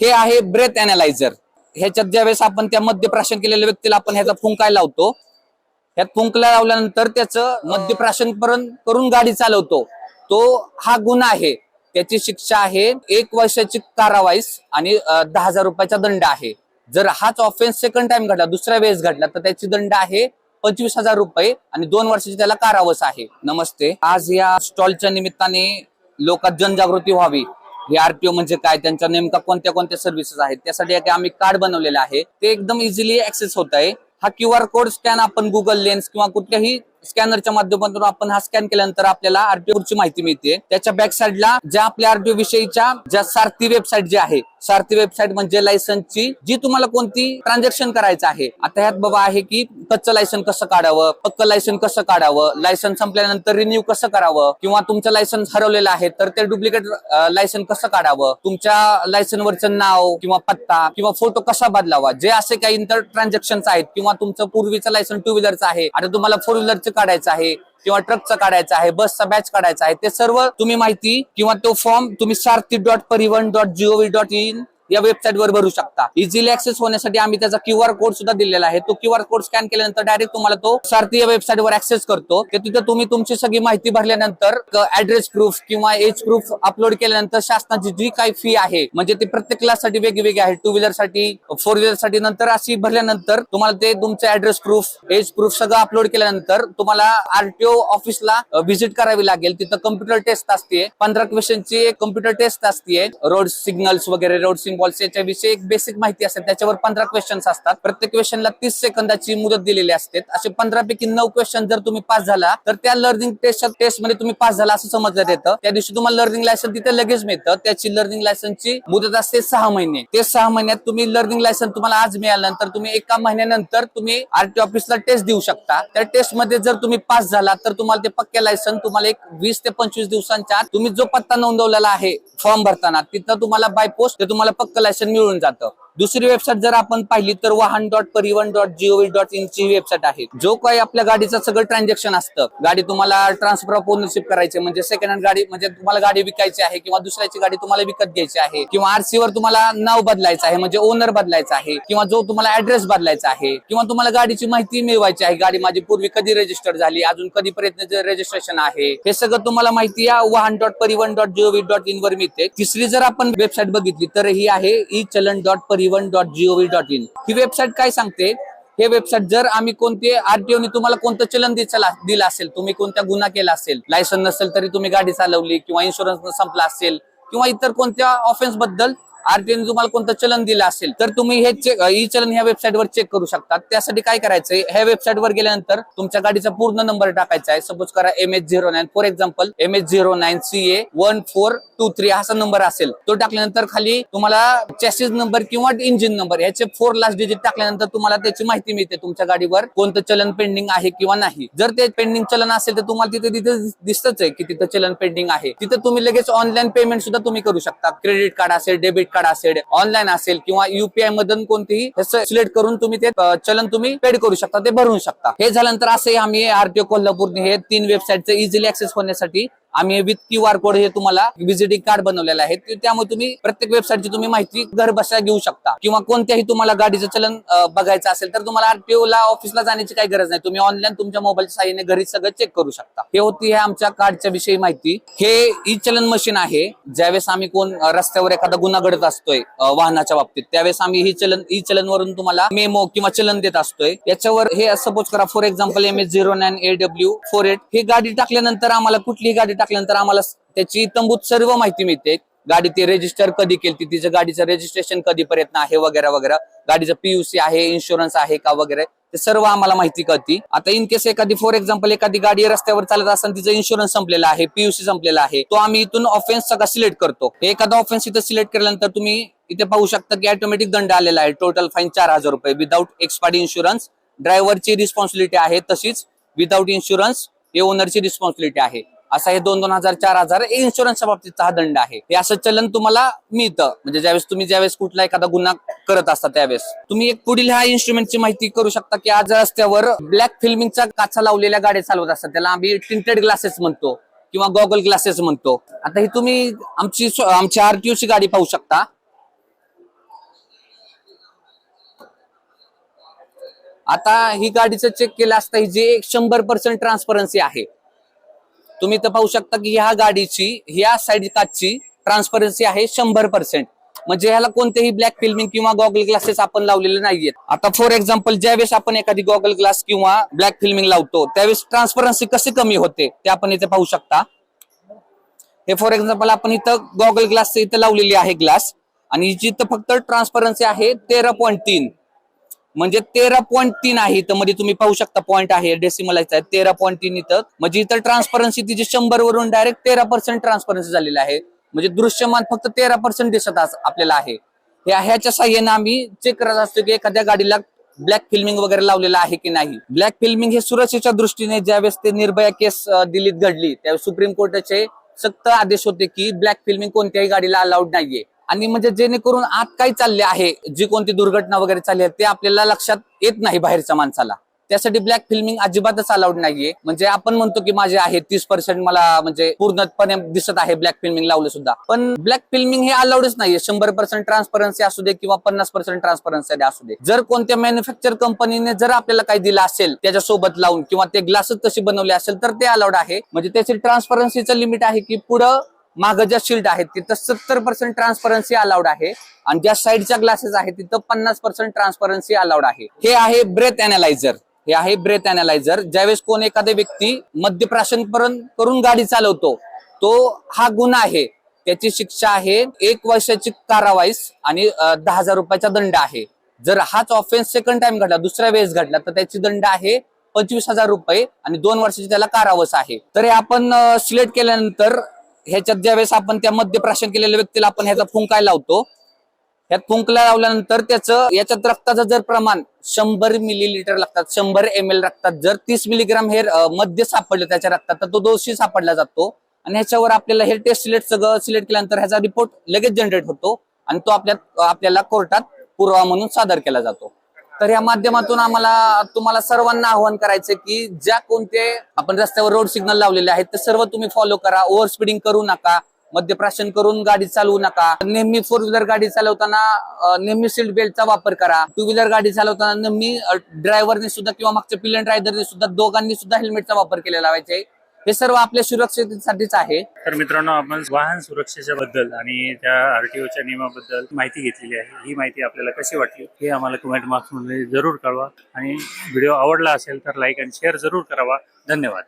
हे आहे breath analyser ह्याच्यात ज्यावेळेस आपण त्या मद्यप्राशन केलेल्या व्यक्तीला आपण ह्याचा फुंकाय लावतो? ह्यात फुंकला लावल्यानंतर त्याचं मद्यप्राशन करून गाडी चालवतो. तो हा गुन्हा आहे. त्याची शिक्षा आहे. एक वर्षाची कारावाईस आणि दहा हजार रुपयाचा दंड आहे. जर हाच ऑफेन्स सेकंड टाइम घडला दुसऱ्या वेळेस घडला तर त्याची दंड आहे पंचवीस हजार रुपये आणि दोन वर्षाची त्याला कारावास आहे. नमस्ते. आज या स्टॉलच्या निमित्ताने लोकात जनजागृती व्हावी. हे आरटीओ म्हणजे काय त्यांच्या नेमका कोणत्या कोणत्या सर्व्हिसेस आहेत त्यासाठी एक आम्ही कार्ड बनवलेलं आहे. ते एकदम इझिली ऍक्सेस होत आहे. हा क्यू आर कोड स्कॅन आपण गुगल लेन्स किंवा कुठल्याही स्कॅनरच्या माध्यमातून आपण हा स्कॅन केल्यानंतर आपल्याला आरटीओ ची माहिती मिळते. त्याच्या बॅक साईडला ज्या आपल्या आरटीओ विषयीच्या ज्या सारथी वेबसाईट जी आहे सारथी वेबसाईट म्हणजे लायसन्सची जी तुम्हाला कोणती ट्रान्झॅक्शन करायचं आहे. आता ह्यात बाबा आहे की कच्चं लायसन कसं काढावं पक्क लायसन कसं काढावं लायसन संपल्यानंतर रिन्यू कसं करावं किंवा तुमचं लायसन्स हरवलेलं आहे तर ते डुप्लिकेट लायसन कसं काढावं तुमच्या लायसनवरचं नाव किंवा पत्ता किंवा फोटो कसा बदलावा जे असे काही इंटर ट्रान्झॅक्शन आहेत किंवा तुमचं पूर्वीचं लायसन टू व्हीलरचं आहे आता तुम्हाला फोर व्हीलरचं काढायचं आहे किंवा ट्रकचं काढायचं आहे बसचा बॅच काढायचा आहे ते सर्व तुम्ही माहिती किंवा तो फॉर्म तुम्ही Sarathi dot Parivahan dot G O V dot in या वेबसाईट वर भरू शकता. इझिली ऍक्सेस होण्यासाठी आम्ही त्याचा क्यू आर कोड सुद्धा दिलेला आहे. तो क्यू आर कोड स्कॅन केल्यानंतर डायरेक्ट तुम्हाला तो सारथी वेबसाईटवर वेबसाईट वर ऍक्सेस करतो. की तिथे तुम्ही तुमची सगळी माहिती भरल्यानंतर ऍड्रेस प्रूफ किंवा एज प्रूफ अपलोड केल्यानंतर शासनाची जी काही फी आहे म्हणजे ती प्रत्येक क्लाससाठी वेगवेगळी आहे. टू व्हीलरसाठी फोर व्हीलरसाठी नंतर अशी भरल्यानंतर तुम्हाला ते तुमचं ऍड्रेस प्रूफ एज प्रूफ सगळं अपलोड केल्यानंतर तुम्हाला आरटीओ ऑफिसला व्हिजिट करावी लागेल. तिथं कम्प्युटर टेस्ट असते. पंधरा क्वेश्चनची एक कम्प्युटर टेस्ट असते. रोड सिग्नल्स वगैरे रोड सिग्नल सिम्बॉल्स याच्याविषयी एक बेसिक माहिती असते त्याच्यावर पंधरा क्वेश्चन्स असतात. प्रत्येक क्वेश्चनला तीस सेकंदाची मुदत दिलेली असते. असे पंधरा पैकी नऊ क्वेश्चन जर तुम्ही पास झाला तर त्या लर्निंग टेस्ट टेस्टमध्ये तुम्ही पास झाला असं समजण्यात येतं त्या दिवशी तुम्हाला लर्निंग लायसन तिथे लगेच मिळतं. त्याची लर्निंग लायसनची मुदत असते सहा महिने. ते सहा महिन्यात तुम्ही लर्निंग लायसन तुम्हाला आज मिळाल्यानंतर तुम्ही एका महिन्यानंतर तुम्ही आरटी ऑफिसला टेस्ट देऊ शकता. त्या टेस्टमध्ये जर तुम्ही पास झाला तर तुम्हाला ते पक्के लायसन तुम्हाला एक वीस ते पंचवीस दिवसांच्या तुम्ही जो पत्ता नोंदवलेला आहे फॉर्म भरताना तिथं तुम्हाला बाय पोस्ट ते तुम्हाला पक्क लायसन मिळून जातं. दुसरी वेबसाईट जर आपण पाहिली तर Vahan dot Parivahan dot G O V dot in ची वेबसाईट आहे. जो काही आपल्या गाडीचं सगळं ट्रान्झॅक्शन असतं. गाडी तुम्हाला ट्रान्सफर ऑफ ओनरशिप करायची म्हणजे सेकंड हँड गाडी म्हणजे तुम्हाला गाडी विकायची आहे किंवा दुसऱ्याची गाडी तुम्हाला विकत घ्यायची आहे किंवा आरसी वर तुम्हाला नाव बदलायचं आहे म्हणजे ओनर बदलायचा आहे किंवा जो तुम्हाला ऍड्रेस बदलायचा आहे किंवा तुम्हाला गाडीची माहिती मिळवायची आहे. गाडी माझी पूर्वी कधी रजिस्टर झाली अजून कधीपर्यंत रजिस्ट्रेशन आहे हे सगळं तुम्हाला माहिती या वाहन dot Parivahan dot G O V dot in वर मिळते. तिसरी जर आपण वेबसाईट बघितली तर ही आहे e challan dot Parivahan dot G O V dot in he website काय सांगते? हे वेबसाईट जर आम्ही कोणते आरटीओने तुम्हाला कोणतं चलन दिलं असेल तुम्ही कोणता गुन्हा केला असेल लायसन नसेल तरी तुम्ही गाडी चालवली किंवा इन्शुरन्स संपला असेल किंवा इतर कोणत्या ऑफेन्सबद्दल आरटीएन तुम्हाला कोणतं चलन दिलं असेल तर तुम्ही हे चेक ई चलन ह्या वेबसाईटवर चेक करू शकता. त्यासाठी काय करायचंय? ह्या वेबसाईटवर गेल्यानंतर तुमच्या गाडीचा पूर्ण नंबर टाकायचा आहे. सपोज करा M H zero nine for example M H zero nine C A one four two three असा नंबर असेल. तो टाकल्यानंतर खाली तुम्हाला चॅसिस नंबर किंवा इंजिन नंबर ह्याचे फोर लास्ट डिजिट टाकल्यानंतर तुम्हाला त्याची माहिती मिळते तुमच्या गाडीवर कोणतं चलन पेंडिंग आहे किंवा नाही. जर ते पेंडिंग चलन असेल तर तुम्हाला तिथे तिथे दिसतच आहे की तिथं चलन पेंडिंग आहे. तिथे तुम्ही लगेच ऑनलाईन पेमेंट सुद्धा तुम्ही करू शकता. क्रेडिट कार्ड असेल डेबिट कार्ड असेल ऑनलाईन असेल किंवा युपीआय मधून कोणतीही सिलेक्ट करून तुम्ही ते चलन तुम्ही पेड करू शकता ते भरू शकता. हे झाल्यानंतर असे आम्ही आरटीओ कोल्हापूरने हे तीन वेबसाईटचे इझिली ऍक्सेस होण्यासाठी आम्ही विथ क्यू आर कोड हे तुम्हाला व्हिजिटिंग कार्ड बनवलेलं आहे. त्यामुळे तुम्ही प्रत्येक वेबसाईटची तुम्ही माहिती घर बसल्या घेऊ शकता. किंवा कोणत्याही तुम्हाला गाडीचं चलन बघायचं असेल तर तुम्हाला आरटीओ ला ऑफिसला जाण्याची काही गरज नाही. तुम्ही ऑनलाईन तुमच्या मोबाईलच्या साहाय्याने घरी सगळं चेक करू शकता. हे होती हे आमच्या कार्डच्या विषयी माहिती. हे ई चलन मशीन आहे. ज्यावेळेस आम्ही कोण रस्त्यावर एखादा गुन्हा घडत असतोय वाहनाच्या बाबतीत त्यावेळेस आम्ही ही चलन ई चलन वरून तुम्हाला मेमो किंवा चलन देत असतोय. याच्यावर हे सपोज करा for example M S zero nine A W four eight ही गाडी टाकल्यानंतर आम्हाला कुठलीही गाडी टाकल्यानंतर आम्हाला त्याची तंबूत सर्व माहिती मिळते. गाडी ती रजिस्टर कधी केली तिचं गाडीचं रजिस्ट्रेशन कधीपर्यंत आहे वगैरे वगैरे. गाडीचं पीयूसी आहे इन्शुरन्स आहे का वगैरे ते सर्व आम्हाला माहिती कळती. आता इन केस एखादी फॉर एक्झाम्पल एखादी गाडी रस्त्यावर चालत असताना तिचं इन्शुरन्स संपलेला आहे पीयूसी संपलेला आहे तो आम्ही इथून ऑफेन्स सगळा सिलेक्ट करतो. एखादा ऑफेन्स इथं सिलेक्ट केल्यानंतर तुम्ही इथे पाहू शकता की ऑटोमॅटिक दंड आलेला आहे. टोटल फाईन चार हजार रुपये. विदाऊट एक्सपायर्ड इन्शुरन्स ड्रायव्हरची रिस्पॉन्सिबिलिटी आहे तशीच. विदाऊट इन्शुरन्स हे ओनरची रिस्पॉन्सिबिलिटी आहे. असा हे दोन दोन हजार चार हजार इन्शुरन्सच्या बाबतीतचा हा दंड आहे. हे असं चलन तुम्हाला मिळतं. म्हणजे ज्यावेळेस तुम्ही ज्यावेळेस कुठला एखादा गुन्हा करत असता त्यावेळेस. तुम्ही एक पुढील ह्या इन्स्ट्रुमेंटची माहिती करू शकता की आज रस्त्यावर ब्लॅक फिल्मिंगचा काचा लावलेल्या गाड्या चालवत असतात. त्याला आम्ही टिंटेड ग्लासेस म्हणतो किंवा गॉगल ग्लासेस म्हणतो. आता ही तुम्ही आमची आमची आरटीओची गाडी पाहू शकता. आता ही गाडीचं चेक केलं असता ही जी एक शंभर पर्सेंट ट्रान्सपरन्सी आहे. तुम्ही तर पाहू शकता की ह्या गाडीची ह्या साईड काचची ट्रान्सपरन्सी आहे शंभर पर्सेंट म्हणजे ह्याला कोणतेही ब्लॅक फिल्मिंग किंवा गॉगल ग्लासेस आपण लावलेले नाहीयेत. आता फॉर एक्झाम्पल ज्यावेळेस आपण एखादी गॉगल ग्लास किंवा ब्लॅक फिल्मिंग लावतो त्यावेळेस ट्रान्सपरन्सी कशी कमी होते ते आपण इथे पाहू शकता. हे फॉर एक्झाम्पल आपण इथं गॉगल ग्लास इथं लावलेली आहे ग्लास आणि जिथं फक्त ट्रान्सपरन्सी आहे तेरा पॉईंट तीन. म्हणजे तेरा पॉईंट तीन आहे इथं. मध्ये तुम्ही पाहू शकता पॉईंट आहे डेसिमल आहे. तेरा पॉईंट तीन इथं. म्हणजे इथं ट्रान्सपरन्सी तिची शंभर वरून डायरेक्ट तेरा पर्सेंट ट्रान्सपरन्सी झालेली आहे. म्हणजे दृश्यमान फक्त तेरा पर्सेंट दिसत अस- आपल्याला आहे. ह्याच्या साह्याने आम्ही चेक करत असतो की एखाद्या गाडीला ब्लॅक फिल्मिंग वगैरे लावलेलं आहे की नाही. ब्लॅक फिल्मिंग हे सुरक्षेच्या दृष्टीने ज्यावेळेस ते निर्भया केस दिल्लीत घडली त्यावेळेस सुप्रीम कोर्टाचे सक्त आदेश होते की ब्लॅक फिल्मिंग कोणत्याही गाडीला अलाउड नाहीये. आणि म्हणजे जेणेकरून आत काय चालले आहे जी कोणती दुर्घटना वगैरे चालली आहे ते आपल्याला लक्षात येत नाही बाहेरच्या माणसाला. त्यासाठी ब्लॅक फिल्मिंग अजिबातच अलाउड नाहीये. म्हणजे आपण म्हणतो की माझे आहे तीस पर्सेंट मला म्हणजे पूर्णपणे दिसत आहे ब्लॅक फिल्मिंग लावलं सुद्धा. पण ब्लॅक फिल्मिंग हे अलाउडच नाहीये. शंभर पर्सेंट ट्रान्सपरन्सी असू दे किंवा पन्नास पर्सेंट ट्रान्सपरन्सी असू दे. जर कोणत्या मॅन्युफॅक्चर कंपनीने जर आपल्याला काही दिलं असेल त्याच्या सोबत लावून किंवा ते ग्लासच तशी बनवले असेल तर ते अलाउड आहे. म्हणजे त्याची ट्रान्सपरन्सीचं लिमिट आहे की पुढं मागं ज्या शिल्ड आहेत तिथं सत्तर पर्सेंट ट्रान्सपरन्सी अलाउड आहे. आणि ज्या साईडच्या ग्लासेस आहेत तिथं पन्नास पर्सेंट ट्रान्सपरन्सी अलाउड आहे. हे आहे ब्रेथ अनालायझर हे आहे ब्रेथ अनालायझर ज्यावेळेस कोण एखादा व्यक्ती मद्यप्राशन करून गाडी चालवतो तो हा गुन्हा आहे. त्याची शिक्षा आहे. एक वर्षाची कारावाईस आणि दहा हजार रुपयाचा दंड आहे. जर हाच ऑफेन्स सेकंड टाइम घडला दुसऱ्या वेळेस घडला तर त्याची दंड आहे पंचवीस हजार रुपये आणि दोन वर्षाची त्याला कारावास आहे. तर हे आपण सिलेक्ट केल्यानंतर ह्याच्यात ज्यावेळेस आपण त्या मद्यप्राशन केलेल्या व्यक्तीला आपण ह्याचा फुंकाय लावतो? ह्यात फुंकला लावल्यानंतर त्याचं याच्यात रक्ताचं जर प्रमाण शंभर मिलीलिटर लागतात शंभर एम एल रक्तात जर तीस मिलीग्राम हे मद्य सापडलं त्याच्या रक्तात तर तो दोषी सापडला जातो. आणि ह्याच्यावर आपल्याला हे टेस्ट सिलेक्ट सगळं सिलेक्ट केल्यानंतर ह्याचा रिपोर्ट लगेच जनरेट होतो आणि तो आपल्या आपल्याला कोर्टात पुरावा म्हणून सादर केला जातो. तर या माध्यमातून आम्हाला तुम्हाला सर्वांना आव्हान करायचं की ज्या कोणते आपण रस्त्यावर रोड सिग्नल लावलेले आहेत ते सर्व तुम्ही फॉलो करा. ओव्हर स्पीडिंग करू नका. मद्यप्राशन करून गाडी चालवू नका. नेहमी फोर व्हीलर गाडी चालवताना नेहमी सीट बेल्टचा वापर करा. टू व्हीलर गाडी चालवताना नेहमी ड्रायव्हरने सुद्धा किंवा मागच्या पिलियन रायडरने सुद्धा दोघांनी सुद्धा हेल्मेटचा वापर केलेला पाहिजे हे सर्व आपल्या सुरक्षेसाठीच आहे. तर मित्रांनो आपण वाहन सुरक्षेच्या बद्दल आणि त्या आरटीओच्या नियमाबद्दल माहिती घेतलेली आहे. ही माहिती आपल्याला कशी वाटली हे आम्हाला कमेंट बॉक्समध्ये जरूर कळवा. आणि व्हिडिओ आवडला असेल तर लाईक आणि शेअर जरूर करावा. धन्यवाद.